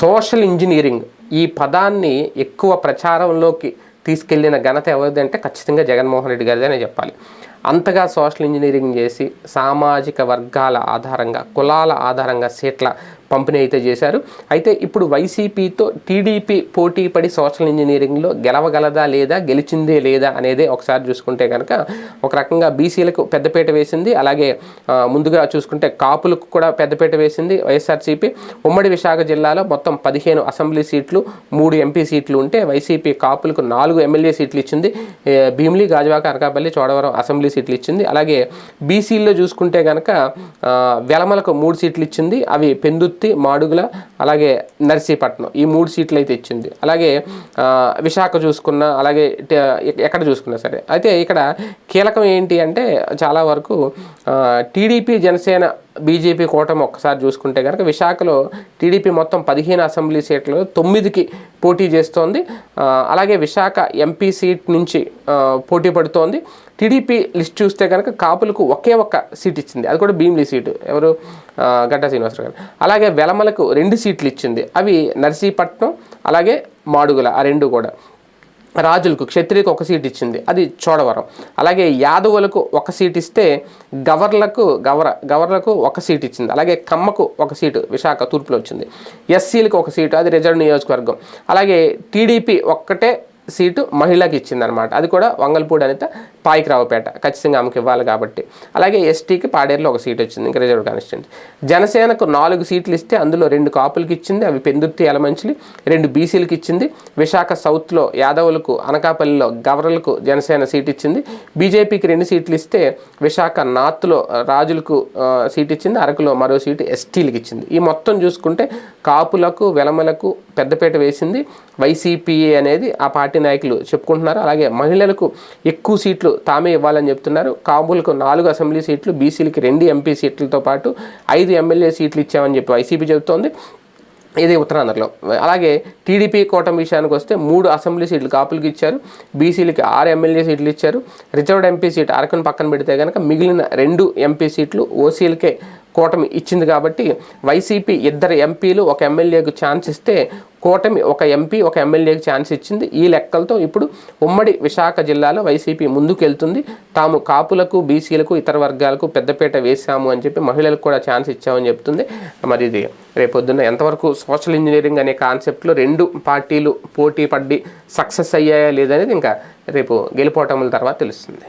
Social engineering ఈ పదాన్ని ఎక్కువ ప్రచారంలోకి తీసుకెళ్ళిన ఘనత ఎవరిదంటే ఖచ్చితంగా జగన్మోహన్ రెడ్డి గారిదే చెప్పాలి. అంతగా సోషల్ ఇంజనీరింగ్ చేసి సామాజిక వర్గాల ఆధారంగా కులాల ఆధారంగా సీట్ల పంపిణీ అయితే చేశారు. అయితే ఇప్పుడు వైసీపీతో టీడీపీ పోటీ పడి సోషల్ ఇంజనీరింగ్లో గెలవగలదా లేదా గెలిచిందే లేదా అనేది ఒకసారి చూసుకుంటే కనుక ఒక రకంగా బీసీలకు పెద్దపీట వేసింది. అలాగే ముందుగా చూసుకుంటే కాపులకు కూడా పెద్దపీట వేసింది వైఎస్ఆర్సీపీ. ఉమ్మడి విశాఖ జిల్లాలో మొత్తం పదిహేను అసెంబ్లీ సీట్లు మూడు ఎంపీ సీట్లు ఉంటే వైసీపీ కాపులకు నాలుగు ఎమ్మెల్యే సీట్లు ఇచ్చింది. భీమిలి గాజువాక అనకాపల్లి చోడవరం అసెంబ్లీ సీట్లు ఇచ్చింది. అలాగే బీసీల్లో చూసుకుంటే కనుక వెలమలకు మూడు సీట్లు ఇచ్చింది. అవి పెందుత్తి మాడుగుల అలాగే నర్సీపట్నం ఈ మూడు సీట్లు అయితే ఇచ్చింది. అలాగే విశాఖ చూసుకున్న అలాగే ఎక్కడ చూసుకున్నా సరే. అయితే ఇక్కడ కీలకం ఏంటి అంటే చాలా వరకు టీడీపీ జనసేన బీజేపీ కూటమి ఒక్కసారి చూసుకుంటే కనుక విశాఖలో టీడీపీ మొత్తం పదిహేను అసెంబ్లీ సీట్లలో తొమ్మిదికి పోటీ చేస్తోంది. అలాగే విశాఖ ఎంపీ సీట్ నుంచి పోటీ పడుతోంది. టీడీపీ లిస్ట్ చూస్తే కనుక కాపులకు ఒకే ఒక్క సీట్ ఇచ్చింది. అది కూడా భీమిలి సీటు. ఎవరు? గడ్డా శ్రీనివాసరావు గారు. అలాగే వెలమలకు రెండు సీట్లు ఇచ్చింది. అవి నర్సీపట్నం అలాగే మాడుగుల ఆ రెండు కూడా. రాజులకు క్షత్రియులకు ఒక సీట్ ఇచ్చింది. అది చోడవరం. అలాగే యాదవులకు ఒక సీట్ ఇస్తే గవర్లకు గవర గవర్లకు ఒక సీట్ ఇచ్చింది. అలాగే కమ్మకు ఒక సీటు విశాఖ తూర్పులో వచ్చింది ఎస్సీలకు ఒక సీటు అది రిజర్వ్ నియోజకవర్గం. అలాగే టీడీపీ ఒక్కటే సీటు మహిళకి ఇచ్చిందనమాట. అది కూడా వంగల్పూడి అనిత పాయికరావుపేట. ఖచ్చితంగా ఆమెకి ఇవ్వాలి కాబట్టి. అలాగే ఎస్టీకి పాడేరులో ఒక సీట్ వచ్చింది ఇంకా రిజర్వ్ కానిస్టెంట్ జనసేనకు నాలుగు సీట్లు ఇస్తే అందులో రెండు కాపులకి ఇచ్చింది అవి పెందుర్తి ఎలమంచిలి రెండు బీసీలకు ఇచ్చింది. విశాఖ సౌత్లో యాదవులకు అనకాపల్లిలో గవర్నర్లకు జనసేన సీట్ ఇచ్చింది. బీజేపీకి రెండు సీట్లు ఇస్తే విశాఖ నార్త్లో రాజులకు సీట్ ఇచ్చింది. అరకులో మరో సీటు ఎస్టీలకు ఇచ్చింది. ఈ మొత్తం చూసుకుంటే కాపులకు వెలమలకు పెద్దపేట వేసింది. వైసీపీఏ అనేది ఆ పార్టీ నాయకులు చెప్పుకుంటున్నారు. అలాగే మహిళలకు ఎక్కువ సీట్లు తామే ఇవ్వాలని చెప్తున్నారు. కాబులకు నాలుగు అసెంబ్లీ సీట్లు బీసీలకి రెండు ఎంపీ సీట్లతో పాటు ఐదు ఎమ్మెల్యే సీట్లు ఇచ్చామని చెప్పి వైసీపీ చెబుతోంది. ఇది ఉత్తరాంధ్రలో. అలాగే టీడీపీ కూటమి విషయానికి వస్తే మూడు అసెంబ్లీ సీట్లు కాపులకు ఇచ్చారు. బీసీలకి ఆరు ఎమ్మెల్యే సీట్లు ఇచ్చారు. రిజర్వ్డ్ ఎంపీ సీట్ అరకును పక్కన పెడితే కనుక మిగిలిన రెండు ఎంపీ సీట్లు ఓసీలకే కూటమి ఇచ్చింది కాబట్టి వైసీపీ ఇద్దరు ఎంపీలు ఒక ఎమ్మెల్యేకు ఛాన్స్ ఇస్తే కూటమి ఒక ఎంపీ ఒక ఎమ్మెల్యేకి ఛాన్స్ ఇచ్చింది. ఈ లెక్కలతో ఇప్పుడు ఉమ్మడి విశాఖ జిల్లాలో వైసీపీ ముందుకెళ్తుంది. తాము కాపులకు బీసీలకు ఇతర వర్గాలకు పెద్దపీట వేశాము అని చెప్పి మహిళలకు కూడా ఛాన్స్ ఇచ్చామని చెప్తుంది. మరి ఇది రేపొద్దున్న ఎంతవరకు సోషల్ ఇంజనీరింగ్ అనే కాన్సెప్ట్లో రెండు పార్టీలు పోటీ పడి సక్సెస్ అయ్యాయా లేదనేది ఇంకా రేపు గెలిపోవటముల తర్వాత తెలుస్తుంది.